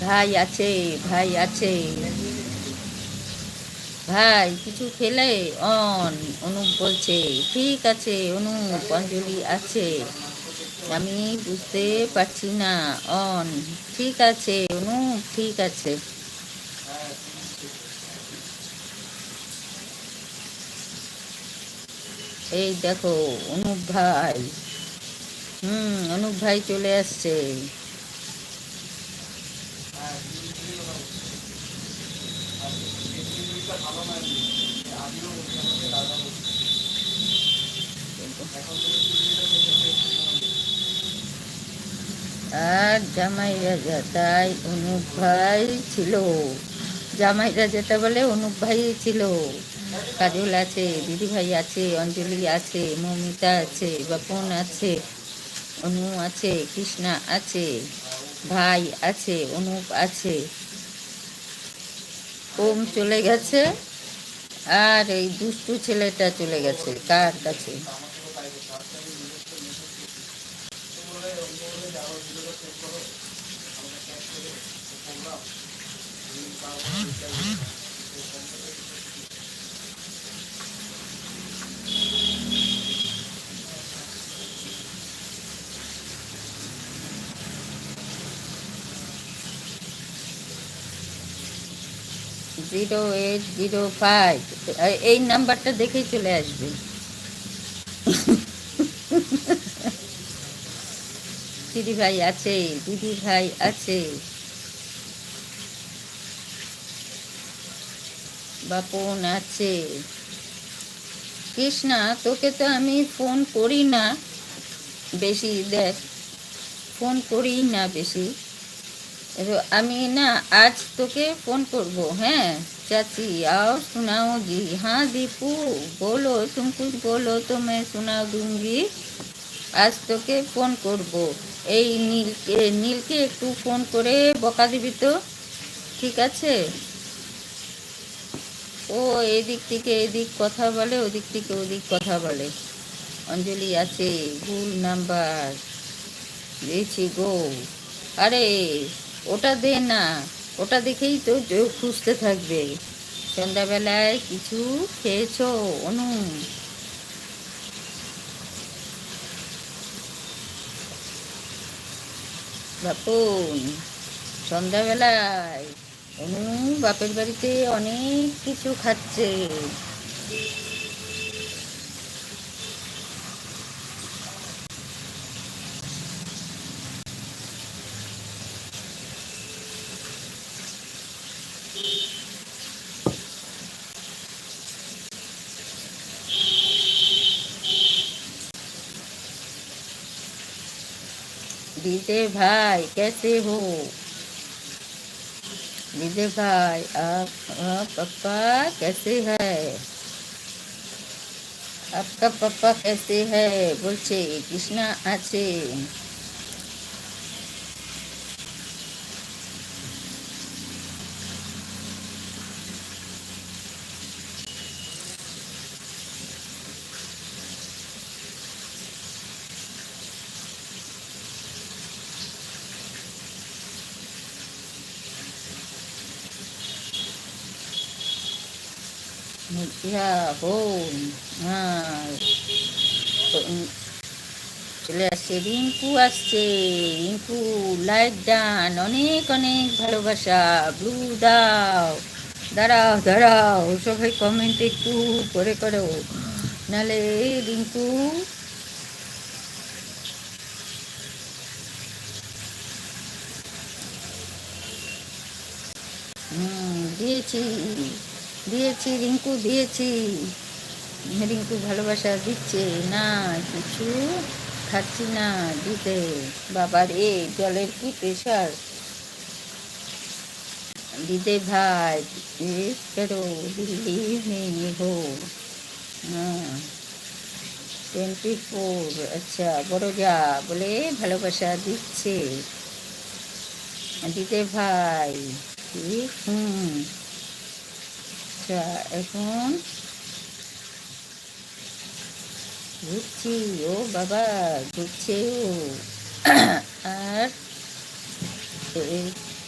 ভাই আছে ভাই আছে। ভাই, কিছু খেলে? অন, অনুপ বলছে, ঠিক আছে, অনুপ, অঞ্জলি আছে। আমি বুঝতে পারছি না। অন, ঠিক আছে, অনুপ, ঠিক আছে। এই দেখো, অনুপ ভাই। হুম, অনুপ ভাই চলে আসছে। আর জামাই রাজা তাই অনুপ ভাই ছিল জামাই রাজাটা বলে অনুপ ভাই ছিল। কাজল আছে, দিদি ভাই আছে, অঞ্জলি আছে, মমিতা আছে, বাপন আছে, অনু আছে, কৃষ্ণা আছে, ভাই আছে, অনুপ আছে। ওম চলে গেছে। আর এই দুষ্টু ছেলেটা চলে গেছে। কার কাছে? জিরো এইট জিরো ফাইভ এই নাম্বারটা দেখেই চলে আসবে। দিদি ভাই আছে, দিদি ভাই আছে। বাপন আছে। কৃষ্ণা, তোকে তো আমি ফোন করি না বেশি, দেখ। ফোন করি না বেশি। আমি না आज তোকে फोन করব হ্যাঁ चाची आओ सुनाओगी हाँ दीपू बोलो तुम कुछ बोलो तो मैं सुना दूंगी আজ তোকে ফোন করব এই নীলকে নীলকে একটু ফোন করে বকা দিবি তো ঠিক আছে ও এদিক থেকে এদিক কথা বলে ওদিক থেকে ওদিক কথা বলে অঞ্জলি আছে ভুল নাম্বার দিয়েছি গো আরে ওটা দে না, ওটা দেখেই তো খুঁজতে থাকবে। সন্ধ্যাবেলায় কিছু খেয়েছো, অনু? বাপুন, সন্ধ্যাবেলায় অনু বাপের বাড়িতে অনেক কিছু খাচ্ছে। विजय भाई, कैसे हो? विजय भाई, आप हाँ पप्पा कैसे है? आपका पप्पा कैसे है? बोलছে कृष्णा आचे চলে আসছে রিঙ্কু আসছে। রিঙ্কু লাইক ডান, অনেক অনেক ভালোবাসা। ব্লু দাও, দাঁড়াও দাঁড়াও, সবাই কমেন্ট একটু করে করো। নালে রিঙ্কু, হুম, দিয়েছি। দিয়েছি, রিঙ্কু দিয়েছি। রিঙ্কু ভালোবাসা দিচ্ছে। না, কিছু খাচ্ছি না দিতে। বাবার এ জলের কি প্রেশার দিতে ভাই করো দিল্লি हो হ্যাঁ টোয়েন্টি ফোর আচ্ছা বড় যা বলে ভালোবাসা দিচ্ছে। দিতে ভাই হুম। আচ্ছা এখন ঘুরছি। ও বাবা ঘুরছে ও। আর